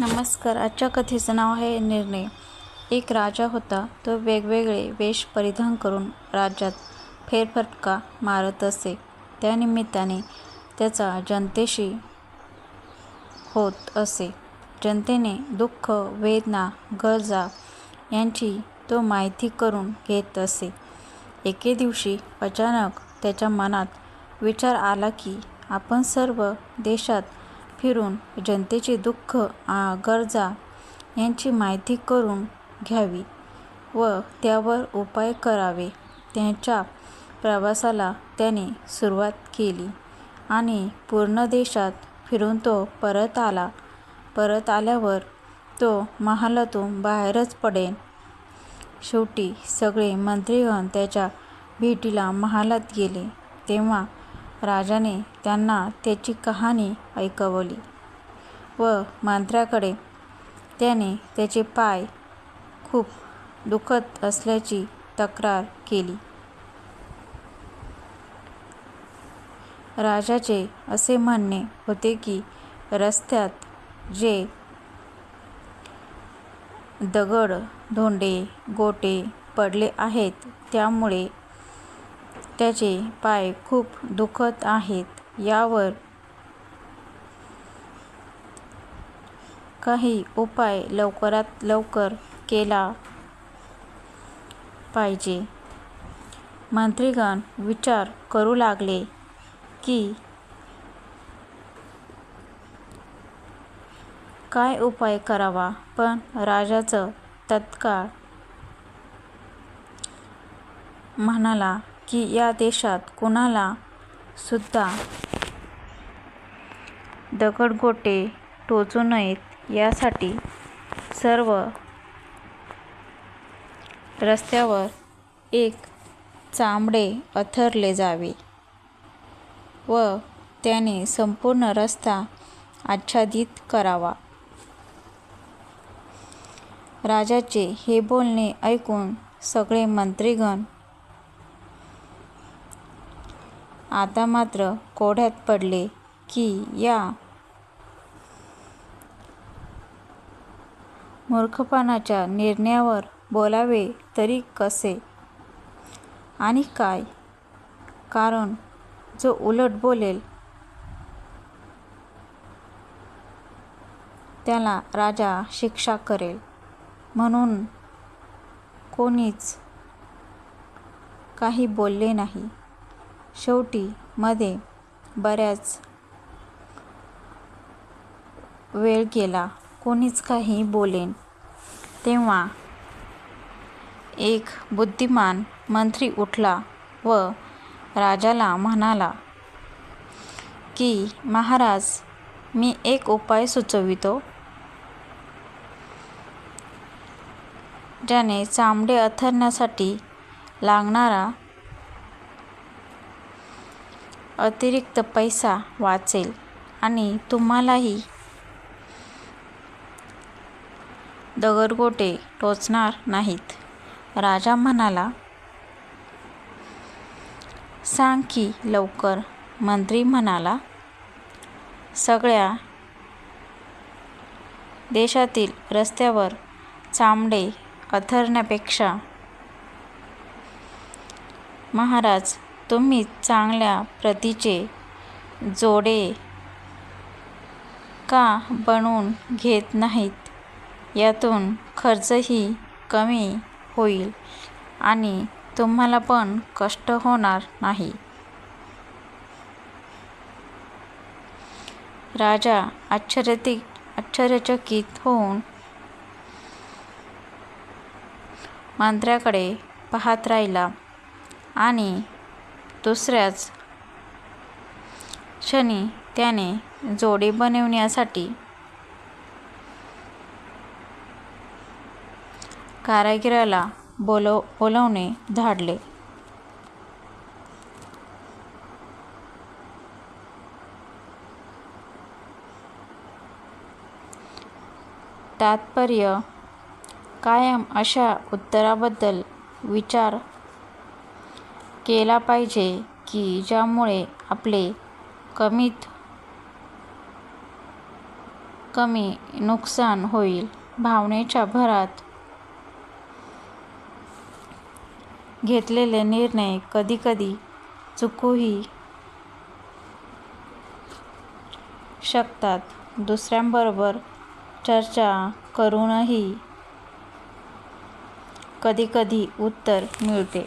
नमस्कार आजच्या कथेचं नाव आहे निर्णय. एक राजा होता तो वेगवेगळे वेष परिधान करून राज्यात फेरफटका मारत असे. त्यानिमित्ताने त्याचा जनतेशी होत असे. जनतेने दुःख वेदना गरजा यांची तो माहिती करून घेत असे. एके दिवशी अचानक त्याच्या मनात विचार आला की आपण सर्व देशात फिरून जनतेचे दुःख गरजा यांची माहिती करून घ्यावी व त्यावर उपाय करावे. त्याच्या प्रवासाला त्याने सुरुवात केली आणि पूर्ण देशात फिरून तो परत आला. परत आल्यावर तो महालातून बाहेरच पडेल शेवटी सगळे मंत्रीगण त्याच्या भेटीला महालात गेले. तेव्हा राजाने त्यांना त्याची कहाणी ऐकवली व मंत्र्याकडे त्याने त्याचे पाय खूप दुखत असल्याची तक्रार केली. राजाचे असे म्हणणे होते की रस्त्यात जे दगड धोंडे गोटे पडले आहेत त्यामुळे त्याचे पाय खूप दुखत आहेत. यावर काही उपाय लवकरात लवकर केला पाहिजे. मंत्रीगण विचार करू लागले की काय उपाय करावा? पण राजाचं तत्काळ म्हणाला की या देशात कुणाला सुद्धा दगडगोटे टोचू नयेत यासाठी सर्व रस्त्यावर एक चामडे अथरले जावे व त्याने संपूर्ण रस्ता आच्छादित करावा. राजाचे हे बोलणे ऐकून सगळे मंत्रीगण आता मात्र कोड्यात पडले की या मूर्खपणाच्या निर्णयावर बोलावे तरी कसे? आणि काय? कारण जो उलट बोलेल त्याला राजा शिक्षा करेल. म्हणून कोणीच काही बोलले नाही. शेवटी मध्ये बऱ्याच वेळ गेला. कोणीच काही बोलेन. तेव्हा एक बुद्धिमान मंत्री उठला व राजाला म्हणाला की महाराज मी एक उपाय सुचवितो. ज्याने चामडे अथरण्यासाठी लागणारा अतिरिक्त पैसा वाचेल आणि तुम्हालाही दगडगोटे टोचणार नाहीत. राजा म्हणाला सांग की लवकर. मंत्री म्हणाला सगळ्या देशातील रस्त्यावर चामडे अथरण्यापेक्षा महाराज तुम्ही चांगल्या प्रतीचे जोडे का बनवून घेत नाहीत? यातून खर्चही कमी होईल आणि तुम्हाला पण कष्ट होणार नाही. राजा आश्चर्यचकित होऊन मांत्र्याकडे पाहत राहिला आणि दुसऱ्याच क्षणी त्याने जोडे बनवण्यासाठी कारागिराला बोलव बोलवणे धाडले. तात्पर्य कायम अशा उत्तराबद्दल विचार केला पाहिजे की ज्यामुळे आपले कमीत कमी नुकसान होईल. भावनेच्या भरात घेतलेले निर्णय कधीकधी चुकूही शकतात. दुसऱ्यांबरोबर चर्चा करूनही कधीकधी उत्तर मिळते.